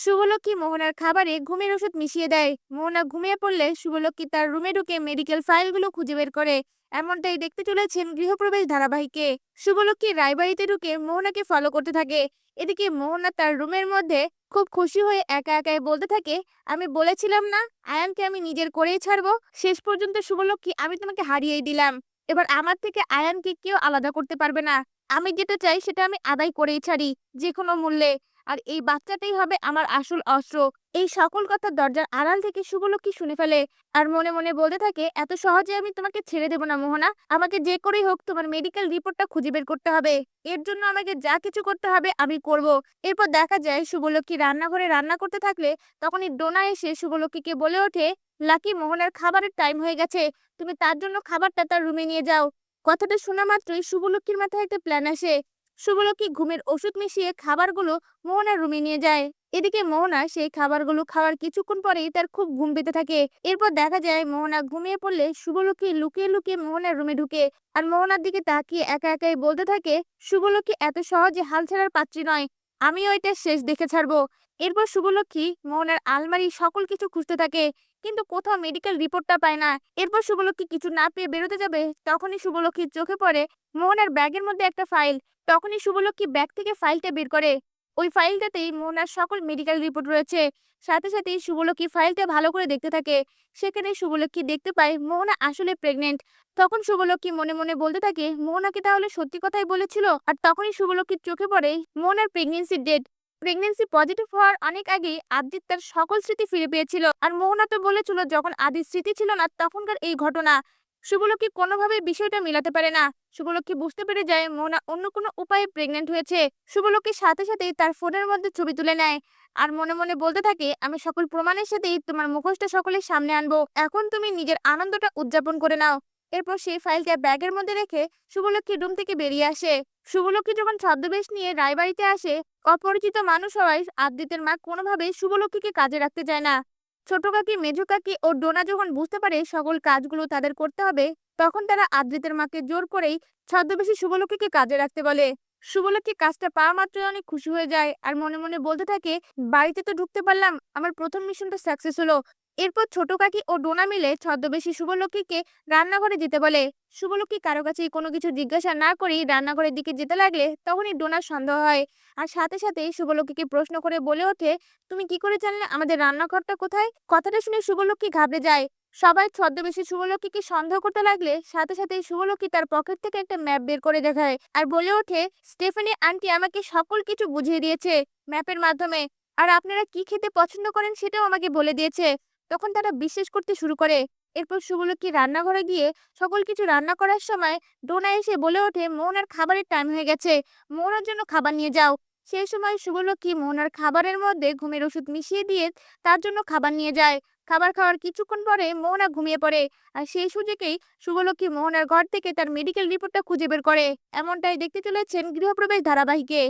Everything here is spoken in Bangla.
শুভলক্ষ্মী মোহনার খাবারে ঘুমের ওষুধ মিশিয়ে দেয়। মোহনা ঘুমিয়ে পড়লে শুভলক্ষ্মী তার রুমে ঢুকে মেডিকেল ফাইলগুলো খুঁজে বের করে। এমনটাই দেখতে চলেছেন গৃহপ্রবেশ ধারাবাহিকে। শুভলক্ষ্মী রায়বাড়িতে ঢুকে মোহনাকে ফলো করতে থাকে। এদিকে মোহনা তার রুমের মধ্যে খুব খুশি হয়ে একা একাই বলতে থাকে, আমি বলেছিলাম না, আয়ানকে আমি নিজের করেই ছাড়বো। শেষ পর্যন্ত শুভলক্ষ্মী আমি তোমাকে হারিয়েই দিলাম। এবার আমার থেকে আয়ানকে কেউ আলাদা করতে পারবে না। আমি যেটা চাই সেটা আমি আদায় করেই ছাড়ি যে কোনো মূল্যে। আর এই বাচ্চাটাই হবে আমার আসল অস্ত্র। এই সকল কথা দরজার আড়াল থেকে শুভলক্ষ্মী শুনে ফেলে আর মনে মনে বলতে থাকে, এত সহজে আমি তোমাকে ছেড়ে দেব না মোহনা। আমাকে যে করেই হোক তোমার মেডিকেল রিপোর্টটা খুঁজে বের করতে হবে। এর জন্য আমাকে যা কিছু করতে হবে আমি করব। এরপর দেখা যায় শুভলক্ষ্মী রান্নাঘরে রান্না করতে থাকলে তখনই ডোনা এসে শুভলক্ষ্মীকে বলে ওঠে, লাকি মোহনার খাবারের টাইম হয়ে গেছে। তুমি তার জন্য খাবারটা তার রুমে নিয়ে যাও। কথাটা শোনা মাত্রই শুভলক্ষ্মীর মাথায় একটা প্ল্যান আসে। শুভলক্ষ্মী ঘুমের ওষুধ মিশিয়ে খাবারগুলো মোহনার রুমে নিয়ে যায়। এদিকে মোহনা সেই খাবারগুলো খাওয়ার কিছুক্ষণ পরেই তার খুব ঘুম পেতে থাকে। এরপর দেখা যায় মোহনা ঘুমিয়ে পড়লে শুভলক্ষী লুকিয়ে লুকিয়ে মোহনার রুমে ঢুকে আর মোহনার দিকে তাকিয়ে একা একাই বলতে থাকে শুভলক্ষী এত সহজে হাল ছাড়ার পাত্রী নয়। আমিও ওইটা শেষ দেখে ছাড়বো। এরপর শুভলক্ষী মোহনের আলমারি সকল কিছু খুঁজতে থাকে, কিন্তু কোথাও মেডিকেল রিপোর্টটা পায় না। এরপর শুভলক্ষ্মী কিছু না পেয়ে বেরোতে যাবে, তখনই শুভলক্ষ্মীর চোখে পড়ে মোহনের ব্যাগের মধ্যে একটা ফাইল তখনই শুভলক্ষী ব্যাগ থেকে ফাইলটা বের করে। ওই ফাইলটাতেই মোহনার সকল মেডিকেল রিপোর্ট রয়েছে। সাথে সাথেই শুভলক্ষ্মী ফাইলটা ভালো করে দেখতে থাকে। সেখানে শুভলক্ষ্মী দেখতে পায় মোহনা আসলে প্রেগনেন্ট তখন শুভলক্ষ্মী মনে মনে বলতে থাকে, মোহনাকে তাহলে সত্যি কথাই বলেছিল? আর তখনই শুভলক্ষ্মীর চোখে পড়ে মোহনার প্রেগনেন্সির ডেট প্রেগনেন্সি পজিটিভ হওয়ার অনেক আগেই আদিত তার সকল স্মৃতি ফিরে পেয়েছিল। আর মোহনা তো বলেছিল, যখন আদির স্মৃতি ছিল না, তখনকার এই ঘটনা। শুভলক্ষ্মী কোনোভাবে বিষয়টা মিলাতে পারে না। শুভলক্ষ্মী বুঝতে পেরে যায় মোহনা অন্য কোনো উপায়ে প্রেগনেন্ট হয়েছে। শুভলক্ষ্মীর সাথে সাথেই তার ফোনের মধ্যে ছবি তুলে নেয়। আর মনে মনে বলতে থাকে, আমি সকল প্রমাণের সাথেই তোমার মুখোশটা সকলের সামনে আনব। এখন তুমি নিজের আনন্দটা উদযাপন করে নাও। এরপর সেই ফাইলটা ব্যাগের মধ্যে রেখে শুভলক্ষ্মী রুম থেকে বেরিয়ে আসে। শুভলক্ষ্মী যখন ছদ্মবেশ নিয়ে রায়বাড়িতে আসে, অপরিচিত মানুষ হওয়ায় আদ্রিতের মা কোনোভাবেই শুভলক্ষ্মীকে কাজে রাখতে চায় না। ছোট কাকি, মেঝো কাকি ও ডোনা যখন বুঝতে পারে সকল কাজগুলো তাদের করতে হবে, তখন তারা আদ্রিতের মাকে জোর করেই ছদ্মবেশী শুভলক্ষ্মীকে কাজে রাখতে বলে। শুভলক্ষী কাজটা পাওয়া মাত্র অনেক খুশি হয়ে যায়। আর মনে মনে বলতে থাকে, বাড়িতে তো ঢুকতে পারলাম, আমার প্রথম মিশনটা সাকসেস হলো। এরপর ছোট কাকি ও ডোনা মিলে ছদ্মবেশী শুভলক্ষ্মীকে রান্নাঘরে যেতে বলে। শুভলক্ষ্মী কারও কাছেই কোনো কিছু জিজ্ঞাসা না করেই রান্নাঘরের দিকে যেতে লাগলে তখনই ডোনার সন্দেহ হয়। আর সাথে সাথে শুভলক্ষ্মীকে প্রশ্ন করে বলে ওঠে, তুমি কি করে জানলে আমাদের রান্নাঘরটা কোথায়? কথাটা শুনে শুভলক্ষ্মী ঘাবড়ে যায়। সবাই ছদ্মবেশী শুভলক্ষ্মীকে সন্দেহ করতে লাগলে সাথে সাথে শুভলক্ষ্মী তার পকেট থেকে একটা ম্যাপ বের করে দেখায় আর বলে ওঠে, স্টেফানি আন্টি আমাকে সকল কিছু বুঝিয়ে দিয়েছে ম্যাপের মাধ্যমে। আর আপনারা কি খেতে পছন্দ করেন সেটাও আমাকে বলে দিয়েছে। তখন তারা বিশ্বাস করতে শুরু করে। এরপর শুভলক্ষ্মী রান্নাঘরে গিয়ে সকল কিছু রান্না করার সময় ডোনা এসে বলে ওঠে মোহনার খাবারের টাইম হয়ে গেছে মোহনার জন্য খাবার নিয়ে যাও। সেই সময় শুভলক্ষ্মী মোহনার খাবারের মধ্যে ঘুমের ওষুধ মিশিয়ে দিয়ে তার জন্য খাবার নিয়ে যায়। খাবার খাওয়ার কিছুক্ষণ পরে মোহনা ঘুমিয়ে পড়ে আর সেই সুযোগেই শুভলক্ষ্মী মোহনার ঘর থেকে তার মেডিকেল রিপোর্টটা খুঁজে বের করে। এমনটাই দেখতে চলেছেন গৃহপ্রবেশ ধারাবাহিকে।